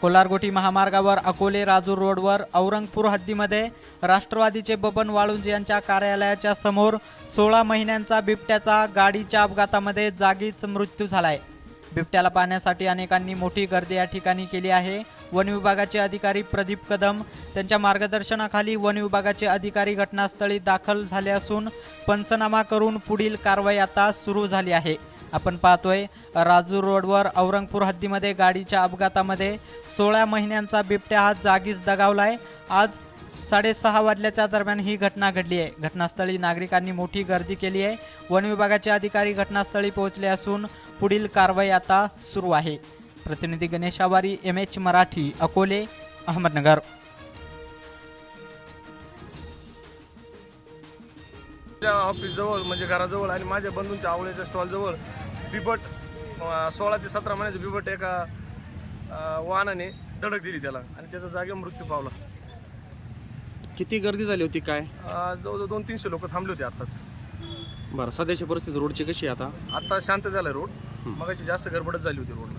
कोलारगोटी महामार्गावर अकोले राजूर रोडवर औरंगपूर हद्दीमध्ये राष्ट्रवादीचे बबन वाळुंज यांच्या कार्यालयाच्या समोर सोळा महिन्यांचा बिबट्याचा गाडीच्या अपघातामध्ये जागीच मृत्यू झालाय. बिबट्याला पाहण्यासाठी अनेकांनी मोठी गर्दी या ठिकाणी केली आहे. वन विभागाचे अधिकारी प्रदीप कदम त्यांच्या मार्गदर्शनाखाली वन विभागाचे अधिकारी घटनास्थळी दाखल झाले असून पंचनामा करून पुढील कारवाई आता सुरू झाली आहे. आपण पाहतोय राजूर रोडवर औरंगपूर हद्दीमध्ये गाडीच्या अपघातामध्ये सोळा महिन्यांचा बिबट्या हा जागीच दगावलाय. आज साडेसहा वाजल्याच्या दरम्यान ही घटना घडली आहे. घटनास्थळी नागरिकांनी मोठी गर्दी केली आहे. वन विभागाचे अधिकारी घटनास्थळी पोहोचले असून पुढील कारवाई आता सुरू आहे. प्रतिनिधी Ganesh Awari M H Marathi Akole Ahmednagar. Office जवळ म्हणजे घराजवळ आणि माझ्या बंधूंच्या आवळ्याच्या स्टॉल जवळ बिबट सोळा ते सतरा महिन्याचं बिबट एका वाहनाने धडक दिली त्याला आणि त्याचा जागेवर मृत्यू पावला. किती गर्दी झाली होती काय? जवळजवळ दोन तीनशे लोक थांबले होते आत्ताच. बरं सध्याची परिस्थिती रोडची कशी आहे आता? आता शांत झालाय रोड. मगाशी जास्त गडबडच झाली होती रोडला.